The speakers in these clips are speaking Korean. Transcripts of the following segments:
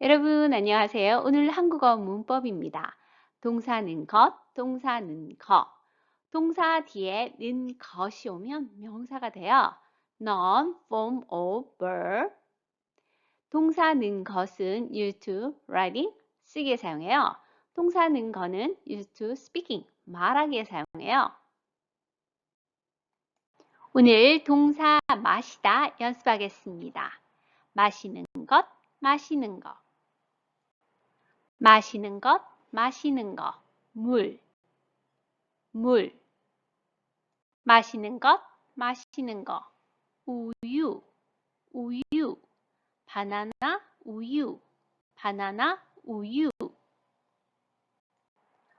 여러분 안녕하세요. 오늘 한국어 문법입니다. 동사는 것, 동사는 거. 동사 뒤에 는 것이 오면 명사가 돼요. non, form of verb. 동사는 것은 used to writing, 쓰기에 사용해요. 동사는 거는 used to speaking, 말하기에 사용해요. 오늘 동사 마시다 연습하겠습니다. 마시는 것, 마시는 것. 마시는 것, 마시는 것. 물, 물. 마시는 것, 마시는 것. 우유, 우유. 바나나, 우유. 바나나, 우유.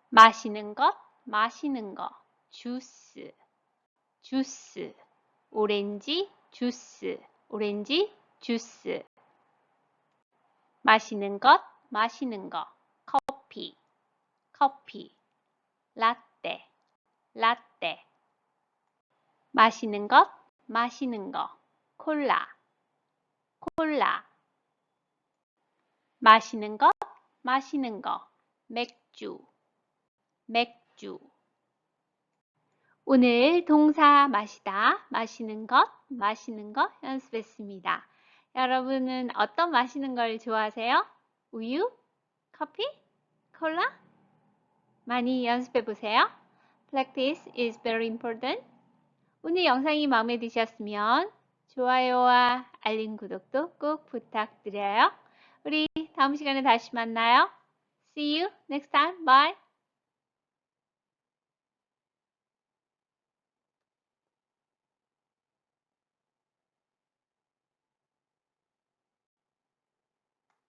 마시는 것, 마시는 것. 주스, 주스. 오렌지 주스, 오렌지 주스. 마시는 것, 마시는 것. 커피, 커피. 라떼, 라떼. 마시는 것, 마시는 것. 콜라, 콜라. 마시는 것, 마시는 것. 맥주, 맥주. 오늘 동사 마시다, 마시는 것, 마시는 것 연습했습니다. 여러분은 어떤 마시는 걸 좋아하세요? 우유? 커피? 콜라? 많이 연습해 보세요. Practice is very important. 오늘 영상이 마음에 드셨으면 좋아요와 알림 구독도 꼭 부탁드려요. 우리 다음 시간에 다시 만나요. See you next time. Bye.